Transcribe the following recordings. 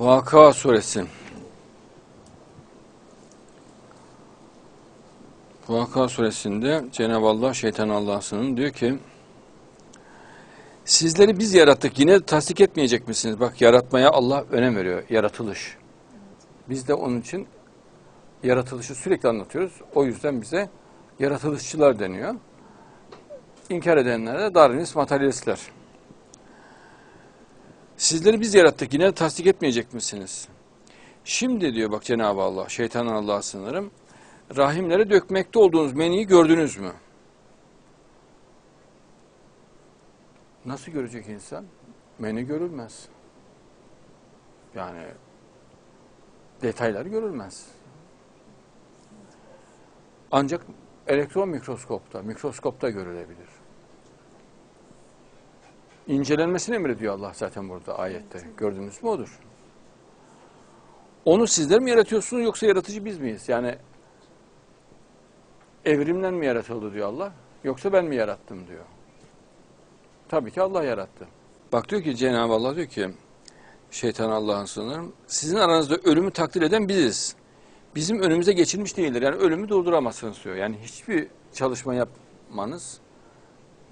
Vaka suresi. Vaka suresinde Cenab-ı Allah şeytan Allah'sının diyor ki sizleri biz yarattık yine tasdik etmeyecek misiniz? Bak yaratmaya Allah önem veriyor. Yaratılış. Biz de onun için yaratılışı sürekli anlatıyoruz. O yüzden bize yaratılışçılar deniyor. İnkar edenler de Darwinist materyalistler. Sizleri biz yarattık yine tasdik etmeyecek misiniz? Şimdi diyor bak Cenab-ı Allah, şeytanın Allah'a sınırım. Rahimlere dökmekte olduğunuz meniyi gördünüz mü? Nasıl görecek insan? Meni görülmez. Yani detaylar görülmez. Ancak elektron mikroskopta, mikroskopta görülebilir. İncelenmesini emrediyor Allah zaten burada ayette. Gördünüz mü odur. Onu sizler mi yaratıyorsunuz yoksa yaratıcı biz miyiz? Yani evrimden mi yaratıldı diyor Allah yoksa ben mi yarattım diyor. Tabii ki Allah yarattı. Bak diyor ki Cenab-ı Allah diyor ki şeytan Allah'ın sınırım sizin aranızda ölümü takdir eden biziz. Bizim önümüze geçilmiş değildir. Yani ölümü durduramazsınız diyor. Yani hiçbir çalışma yapmanız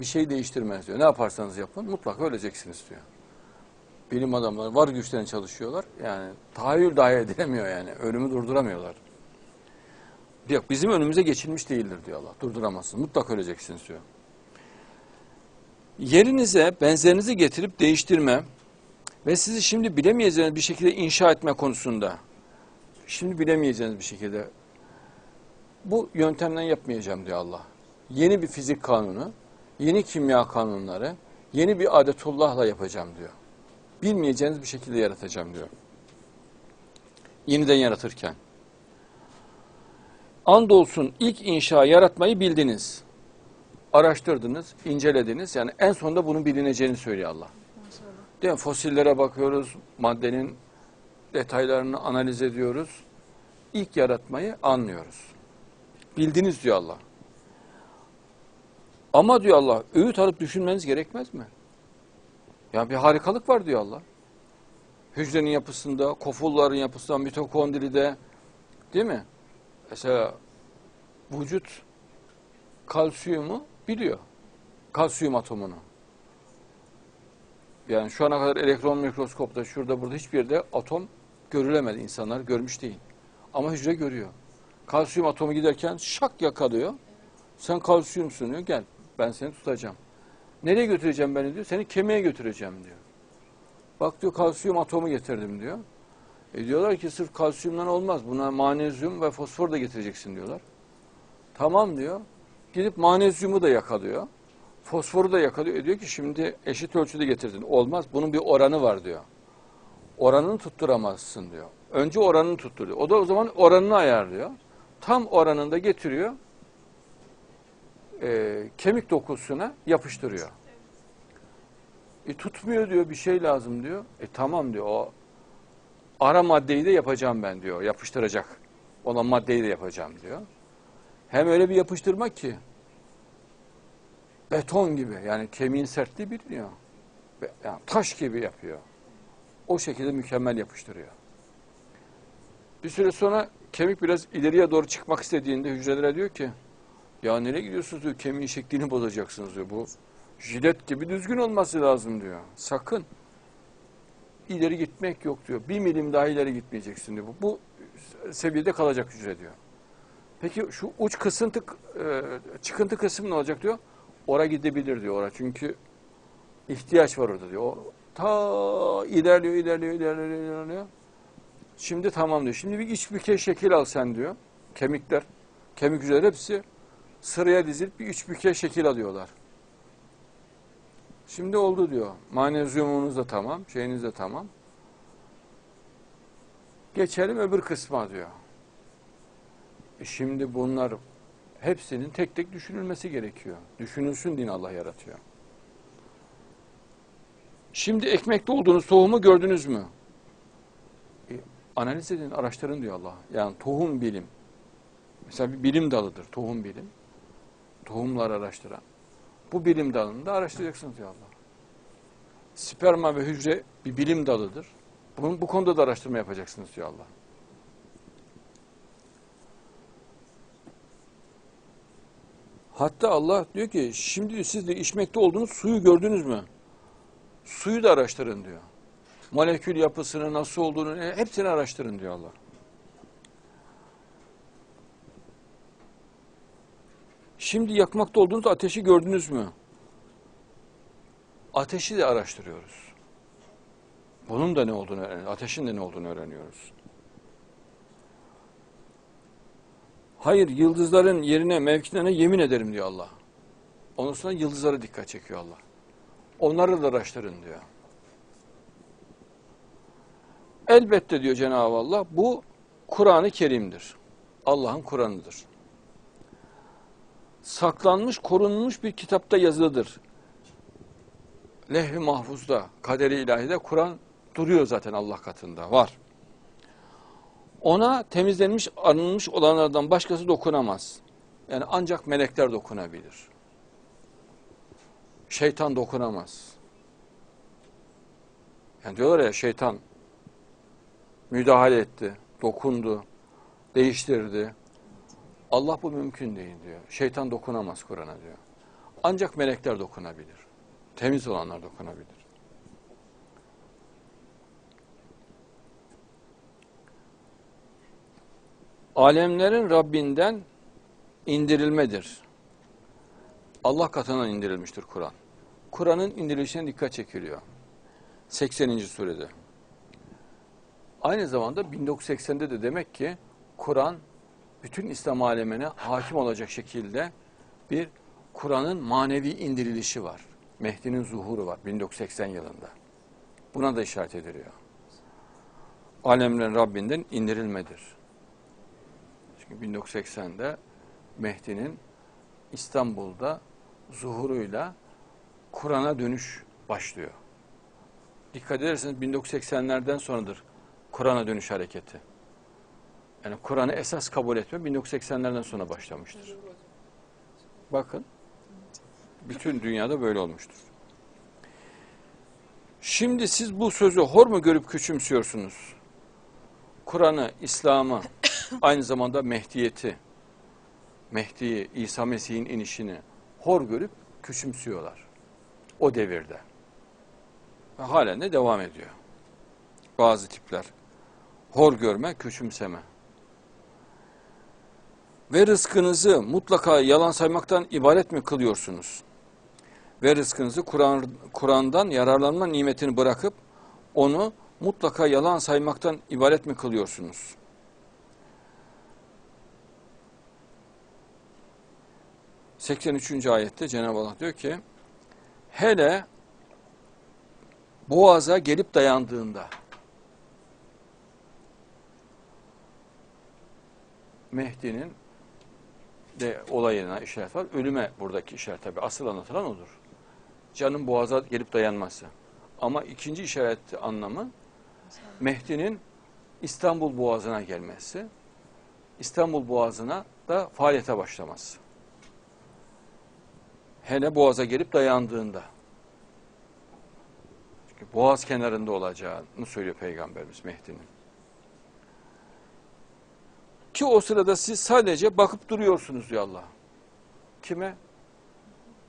bir şey değiştirmez diyor. Ne yaparsanız yapın mutlaka öleceksiniz diyor. Bilim adamları var güçlerini çalışıyorlar. Yani tahayyül dahi edilemiyor yani. Ölümü durduramıyorlar. Yok bizim önümüze geçilmiş değildir diyor Allah. Durduramazsın. Mutlaka öleceksiniz diyor. Yerinize benzerinizi getirip değiştirme ve sizi şimdi bilemeyeceğiniz bir şekilde inşa etme konusunda şimdi bilemeyeceğiniz bir şekilde bu yöntemden yapmayacağım diyor Allah. Yeni bir fizik kanunu, yeni kimya kanunları, yeni bir adetullahla yapacağım diyor. Bilmeyeceğiniz bir şekilde yaratacağım diyor. Yeniden yaratırken. Andolsun ilk inşa yaratmayı bildiniz. Araştırdınız, incelediniz. Yani en sonunda bunun bilineceğini söylüyor Allah. Değil mi? Fosillere bakıyoruz, maddenin detaylarını analiz ediyoruz. İlk yaratmayı anlıyoruz. Bildiniz diyor Allah. Ama diyor Allah, öğüt alıp düşünmeniz gerekmez mi? Ya bir harikalık var diyor Allah. Hücrenin yapısında, kofulların yapısında, mitokondride, değil mi? Mesela vücut kalsiyumu biliyor. Kalsiyum atomunu. Yani şu ana kadar elektron mikroskopta şurada burada hiçbir yerde atom görülemedi. insanlar görmüş değil. Ama hücre görüyor. Kalsiyum atomu giderken şak yakalıyor. Sen kalsiyumsun diyor. Gel ben seni tutacağım. Nereye götüreceğim beni diyor. Seni kemiğe götüreceğim diyor. Bak diyor kalsiyum atomu getirdim diyor. E diyorlar ki sırf kalsiyumdan olmaz. Buna manezyum ve fosfor da getireceksin diyorlar. Tamam diyor. Gidip manezyumu da yakalıyor. Fosforu da yakalıyor. E diyor ki şimdi eşit ölçüde getirdin. Olmaz. Bunun bir oranı var diyor. Oranını tutturamazsın diyor. Önce oranını tutturuyor. O da o zaman oranını ayarlıyor. Tam oranında getiriyor. E, kemik dokusuna yapıştırıyor. E tutmuyor diyor bir şey lazım diyor. E tamam diyor o ara maddeyi de yapacağım ben diyor. Yapıştıracak olan maddeyi de yapacağım diyor. Hem öyle bir yapıştırma ki beton gibi yani kemiğin sertliği biliniyor. Yani taş gibi yapıyor. O şekilde mükemmel yapıştırıyor. Bir süre sonra kemik biraz ileriye doğru çıkmak istediğinde hücrelere diyor ki ya nereye gidiyorsunuz diyor kemiğin şeklini bozacaksınız diyor. Bu jilet gibi düzgün olması lazım diyor. Sakın ileri gitmek yok diyor. Bir milim daha ileri gitmeyeceksin diyor. Bu, bu seviyede kalacak hücre diyor. Peki şu uç kısıntı, e, çıkıntı kısım ne olacak diyor. Ora gidebilir diyor ora. Çünkü ihtiyaç var orada diyor. O, ta ilerliyor, ilerliyor, ilerliyor, ilerliyor. Şimdi tamam diyor. Şimdi bir iç büke şekil al sen diyor. Kemikler, kemik hücreleri hepsi sıraya dizilip bir üç büke şekil alıyorlar. Şimdi oldu diyor. Manezyumunuz da tamam, şeyiniz de tamam. Geçelim öbür kısma diyor. E şimdi bunlar hepsinin tek tek düşünülmesi gerekiyor. Düşünülsün din Allah yaratıyor. Şimdi ekmekte olduğunuz tohumu gördünüz mü? E, analiz edin, araştırın diyor Allah. Yani tohum bilim. Mesela bir bilim dalıdır tohum bilim. Tohumlar araştıran. Bu bilim dalında araştıracaksınız diyor Allah. Sperma ve hücre bir bilim dalıdır. Bunun, bu konuda da araştırma yapacaksınız diyor Allah. Hatta Allah diyor ki şimdi siz de içmekte olduğunuz suyu gördünüz mü? Suyu da araştırın diyor. Molekül yapısını nasıl olduğunu e, hepsini araştırın diyor Allah. Şimdi yakmakta olduğunuz ateşi gördünüz mü? Ateşi de araştırıyoruz. Bunun da ne olduğunu. Ateşin de ne olduğunu öğreniyoruz. Hayır yıldızların yerine mevkilerine yemin ederim diyor Allah. Ondan sonra yıldızlara dikkat çekiyor Allah. Onları da araştırın diyor. Elbette diyor Cenab-ı Allah bu Kur'an-ı Kerim'dir. Allah'ın Kur'an'ıdır. Saklanmış, korunmuş bir kitapta yazılıdır. Lehvi mahfuzda, kaderi ilahide Kur'an duruyor zaten Allah katında, var. Ona temizlenmiş, arınmış olanlardan başkası dokunamaz. Yani ancak melekler dokunabilir. Şeytan dokunamaz. Yani diyorlar ya şeytan müdahale etti, dokundu, değiştirdi. Allah bu mümkün değil diyor. Şeytan dokunamaz Kur'an'a diyor. Ancak melekler dokunabilir. Temiz olanlar dokunabilir. Alemlerin Rabbinden indirilmedir. Allah katından indirilmiştir Kur'an. Kur'an'ın indirilişine dikkat çekiliyor. 80. surede. Aynı zamanda 1980'de de demek ki Kur'an bütün İslam alemine hakim olacak şekilde bir Kur'an'ın manevi indirilişi var. Mehdi'nin zuhuru var 1980 yılında. Buna da işaret ediliyor. Alemlerin Rabbinden indirilmedir. Çünkü 1980'de Mehdi'nin İstanbul'da zuhuruyla Kur'an'a dönüş başlıyor. Dikkat ederseniz 1980'lerden sonradır Kur'an'a dönüş hareketi. Yani Kur'an'ı esas kabul etme 1980'lerden sonra başlamıştır. Bakın. Bütün dünyada böyle olmuştur. Şimdi siz bu sözü hor mu görüp küçümsüyorsunuz? Kur'an'ı, İslam'ı, aynı zamanda Mehdiyeti, Mehdi'yi, İsa Mesih'in inişini hor görüp küçümsüyorlar. O devirde. Ve halen de devam ediyor. Bazı tipler. Hor görme, küçümseme. Ve rızkınızı mutlaka yalan saymaktan ibaret mi kılıyorsunuz? Ve rızkınızı Kur'an Kur'an'dan yararlanma nimetini bırakıp onu mutlaka yalan saymaktan ibaret mi kılıyorsunuz? ...83. ayette Cenab-ı Allah diyor ki... ...hele boğaza gelip dayandığında... Mehdi'nin de olayına işaret var. Ölüme buradaki işaret tabi. Asıl anlatılan odur. Canın boğaza gelip dayanması. Ama ikinci işaret anlamı Mehdi'nin İstanbul Boğazı'na gelmesi. İstanbul Boğazı'na da faaliyete başlaması. Hele boğaza gelip dayandığında. Çünkü boğaz kenarında olacağını söylüyor Peygamberimiz Mehdi'nin. Ki o sırada siz sadece bakıp duruyorsunuz diyor Allah. Kime?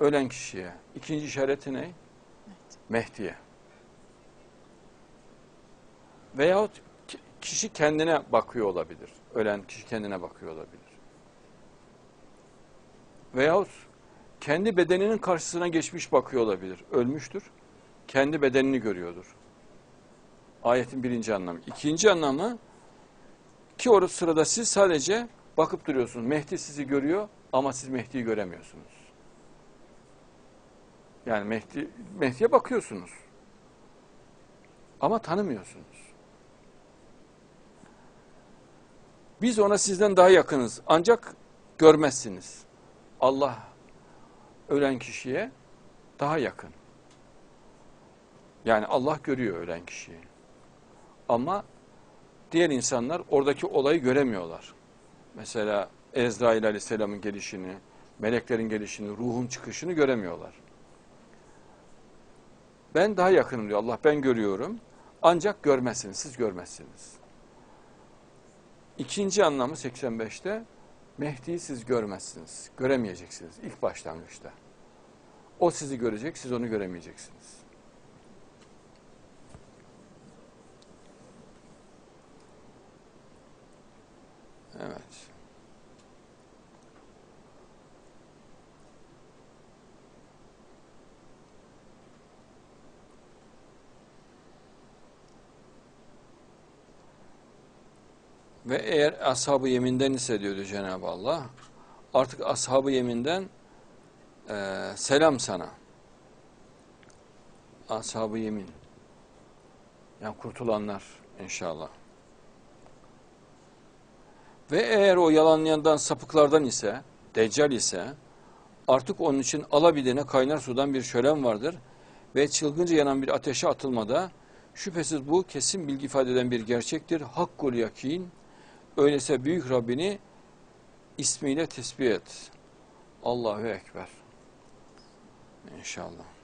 Ölen kişiye. İkinci işareti ne? Mehdi'ye. Veyahut kişi kendine bakıyor olabilir. Ölen kişi kendine bakıyor olabilir. Veyahut kendi bedeninin karşısına geçmiş bakıyor olabilir. Ölmüştür. Kendi bedenini görüyordur. Ayetin birinci anlamı. İkinci anlamı ki o sırada siz sadece bakıp duruyorsunuz. Mehdi sizi görüyor ama siz Mehdi'yi göremiyorsunuz. Yani Mehdi, Mehdi'ye bakıyorsunuz. Ama tanımıyorsunuz. Biz ona sizden daha yakınız. Ancak görmezsiniz. Allah ölen kişiye daha yakın. Yani Allah görüyor ölen kişiyi. Ama diğer insanlar oradaki olayı göremiyorlar. Mesela Ezrail Aleyhisselam'ın gelişini, meleklerin gelişini, ruhun çıkışını göremiyorlar. Ben daha yakınım diyor Allah, ben görüyorum. Ancak görmezsiniz, siz görmezsiniz. İkinci anlamı 85'te Mehdi'yi siz görmezsiniz, göremeyeceksiniz ilk başlangıçta. O sizi görecek, siz onu göremeyeceksiniz. Evet. Ve eğer ashab-ı yeminden ise diyordu Cenab-ı Allah, artık ashab-ı yeminden e, selam sana. Ashab-ı yemin. Yani kurtulanlar inşallah. Ve eğer o yalanlayandan, sapıklardan ise, deccal ise, artık onun için alabildiğine kaynar sudan bir şölen vardır. Ve çılgınca yanan bir ateşe atılmada, şüphesiz bu kesin bilgi ifade eden bir gerçektir. Hakkul yakin, öyleyse büyük Rabbini ismiyle tesbih et. Allahu Ekber. İnşallah.